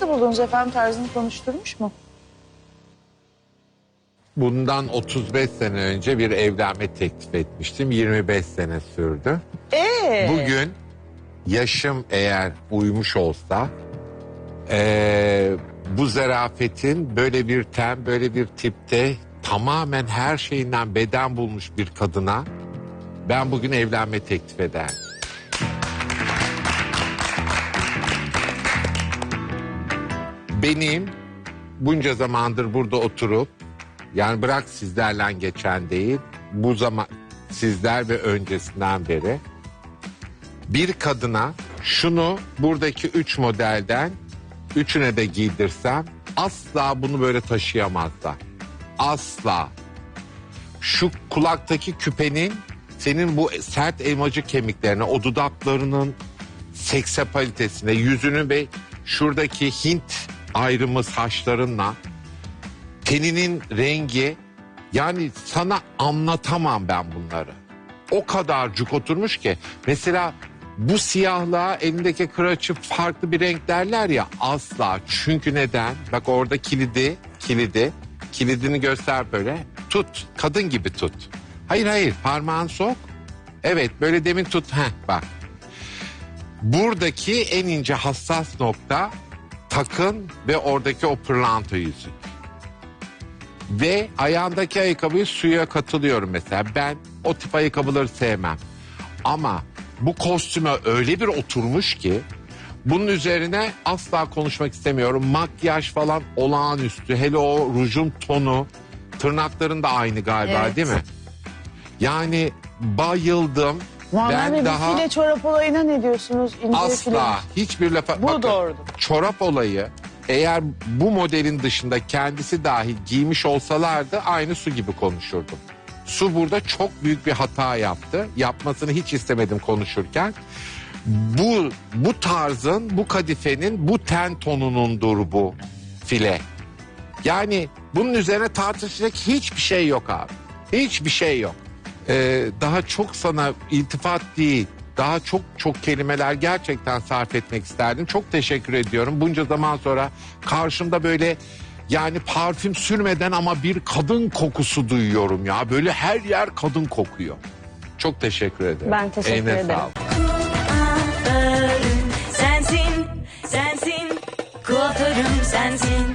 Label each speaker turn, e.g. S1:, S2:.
S1: Nasıl buldunuz efendim tarzını konuşturmuş mu?
S2: Bundan 35 sene önce bir evlenme teklif etmiştim. 25 sene sürdü.
S1: Ee,
S2: Bugün yaşım eğer uymuş olsa eee, bu zarafetin böyle bir ten, böyle bir tipte tamamen her şeyinden beden bulmuş bir kadına ben bugün evlenme teklif ederdim. Benim bunca zamandır burada oturup yani bırak sizlerle geçen değil bu zaman sizler ve öncesinden beri bir kadına şunu buradaki üç modelden üçüne de giydirsem asla bunu böyle taşıyamazlar. Asla. Şu kulaktaki küpenin senin bu sert elmacık kemiklerine, o dudaklarının seksapalitesine, yüzünün ve şuradaki Hint ayrımı saçlarınla teninin rengi yani sana anlatamam ben bunları. O kadar cuk oturmuş ki mesela bu siyahlığa elindeki kıraçı farklı bir renk derler ya asla. Çünkü neden? Bak orada kilidi, kilidi, kilidini göster böyle. Tut, kadın gibi tut. Hayır hayır parmağını sok. Evet böyle demin tut. Heh bak. Buradaki en ince hassas nokta takın ve oradaki o pırlanta yüzük. Ve ayağındaki ayakkabıyı suya katılıyorum mesela. Ben o tip ayakkabıları sevmem. Ama bu kostüme öyle bir oturmuş ki bunun üzerine asla konuşmak istemiyorum. Makyaj falan olağanüstü. Hele o rujun tonu, tırnakların da aynı galiba
S1: Evet.
S2: değil mi? Yani bayıldım.
S1: Muammer
S2: ben
S1: Bey
S2: daha
S1: file çorap olayına ne diyorsunuz? İnce
S2: asla hiçbir lafa...
S1: Bu
S2: Bakın,
S1: doğrudur.
S2: çorap olayı eğer bu modelin dışında kendisi dahi giymiş olsalardı aynı su gibi konuşurdum. Su burada çok büyük bir hata yaptı. Yapmasını hiç istemedim konuşurken. Bu bu tarzın, bu kadifenin, bu ten tonunundur bu file. Yani bunun üzerine tartışacak hiçbir şey yok abi. Hiçbir şey yok. Ee, daha çok sana iltifat değil, daha çok çok kelimeler gerçekten sarf etmek isterdim. Çok teşekkür ediyorum. Bunca zaman sonra karşımda böyle yani parfüm sürmeden ama bir kadın kokusu duyuyorum ya. Böyle her yer kadın kokuyor. Çok teşekkür ederim.
S1: Ben teşekkür
S2: Eline
S1: ederim.
S2: sağlık.
S3: Kuaförüm sensin, sensin. Kuaförüm sensin.